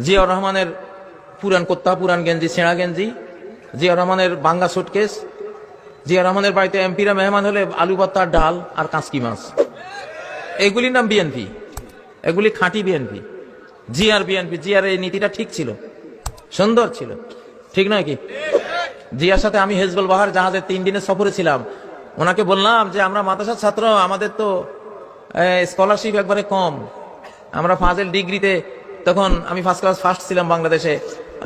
জিয়াউর রহমানের পুরান কোত্তা, পুরান গেঞ্জি, ছেঁড়া গেঞ্জি জিয়াউর রহমানের বাঙ্গা সুটকেস জিয়াউর রহমানের বাড়িতে এমপিরা মেহমান হলে আলু ভর্তার ডাল আর কাঁচকি মাছ। এগুলির নাম বিএনপি। এগুলি খাঁটি বিএনপি। জিয়ার বিএনপি, জিয়ার এই নীতিটা ঠিক ছিল। সুন্দর ছিল। ঠিক নয় কি? জিয়ার সাথে আমি হেজবুল বাহার জাহাজের তিন দিনের সফরে ছিলাম। ওনাকে বললাম যে, আমরা মাদ্রাসার ছাত্র, আমাদের তো স্কলারশিপ একবারে কম। আমরা ফাজেল ডিগ্রিতে তখন আমি ফার্স্ট ক্লাস ফার্স্ট ছিলাম বাংলাদেশে।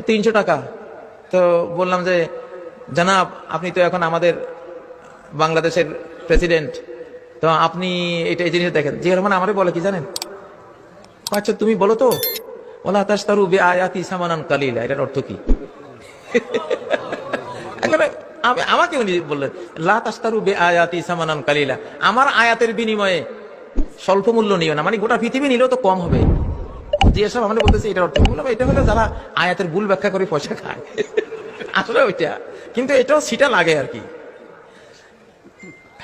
তিনশো টাকা। তো বললাম যে, জানাব, আপনি তো এখন আমাদের বাংলাদেশের প্রেসিডেন্ট তো আপনি এটা, এই জিনিস দেখেন। জিয়া রহমান আমারে বলে কি জানেন? আচ্ছা তুমি বলো তো, ওলা তাস তারু বে আয়াতি সামানান কালিলা। এটার অর্থ কি? আমি, আমাকে উনি বললেন, লা বে আয়াতি সামানান কালিলা। আমার আয়াতের বিনিময়ে স্বল্প মূল্য নিও না। মানে গোটা পৃথিবী নিলেও তো কম হবে। যে সব আমরা বলতেছি অর্থ এটা হলো যারা আয়াতের ভুল ব্যাখ্যা করে পয়সা খায়। আসলে ওইটা। কিন্তু এটাও লাগে আর কি।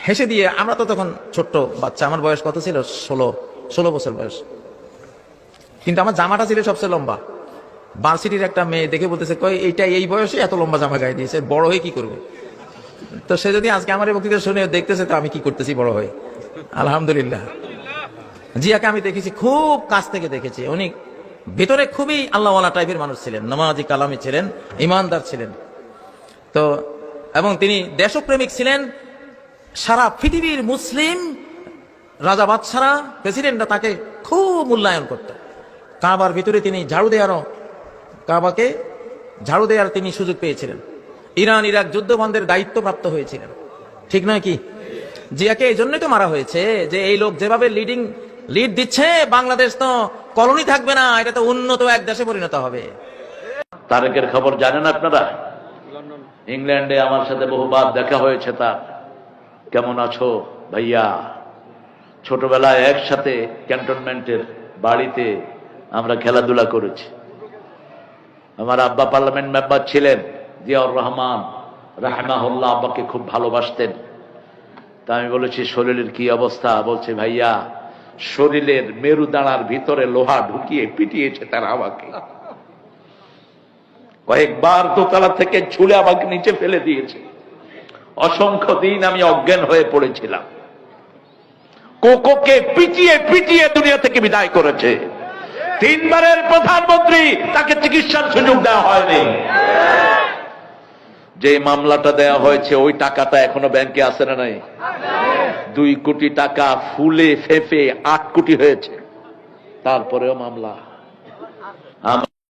হেসে দিয়ে আমরা তো তখন ছোট্ট বাচ্চা, আমার বয়স কত ছিল? ষোলো ষোলো বছর বয়স। কিন্তু আমার জামাটা ছিল সবচেয়ে লম্বা। ভার্সিটির একটা মেয়ে দেখে বলতেছে, কই, এইটা এই বয়সে এত লম্বা জামা গায়ে দিয়েছে, বড় হয়ে কি করবে? তো সে যদি আজকে আমার বক্তৃতা শুনে দেখতেছে, তো আমি কি করতেছি বড় হয়ে? আলহামদুলিল্লাহ। জিয়াকে আমি দেখেছি, খুব কাছ থেকে দেখেছি। উনি ভেতরে খুবই আল্লাহওয়ালা টাইপের মানুষ ছিলেন, নমাজি কালামি ছিলেন, ইমানদার ছিলেন। তো, এবং তিনি দেশপ্রেমিক ছিলেন, সারা পৃথিবীর মুসলিম রাজা বাদশারা, প্রেসিডেন্টরা তাকে খুব মূল্যায়ন করত। কাবার ভিতরে তিনি ঝাড়ু দেওয়ারও কাবাকে ঝাড়ু দেওয়ার তিনি সুযোগ পেয়েছিলেন। ইরান, ইরাক যুদ্ধ বন্ধের দায়িত্ব প্রাপ্ত হয়েছিলেন। ঠিক নয় কি? জিয়াকে এই জন্যই তো মারা হয়েছে যে এই লোক যেভাবে লিডিং লিড দিচ্ছে, বাংলাদেশ তো কলোনি থাকবে না, এটা তো উন্নত এক দেশে পরিণত হবে। তারেকের খবর জানেন আপনারা? ইংল্যান্ডে আমার সাথে বহুবার দেখা হয়েছে তার। কেমন আছো ভাইয়া? ছোটবেলায় একসাথে ক্যান্টনমেন্টের বাড়িতে আমরা খেলাধুলা করেছি। আমার আব্বা পার্লামেন্ট মেম্বার ছিলেন, জিয়াউর রহমান, রাহমাহুল্লাহ আব্বাকে খুব ভালোবাসতেন। তা আমি বলেছি, শরীরের কি অবস্থা? বলছে, ভাইয়া শরীরের মেরুদাঁড়ার ভিতরে লোহা ঢুকিয়ে পিটিয়েছে তারা আমাকে। কয়েকবার দোতলা থেকে ছুলে আমাকে নিচে ফেলে দিয়েছে। অসংখ্য দিন আমি অজ্ঞান হয়ে পড়েছিলাম। কোকোকে পিটিয়ে পিটিয়ে দুনিয়া থেকে বিদায় করেছে। তিনবারের প্রধানমন্ত্রী তাকে চিকিৎসার সুযোগ দেওয়া হয়নি। যে মামলাটা দেয়া হয়েছে, ওই টাকাটা এখনও ব্যাংকে আসে না নাই? দুই কোটি টাকা ফুলে ফেঁপে আট কোটি হয়েছে। তারপরেও মামলা।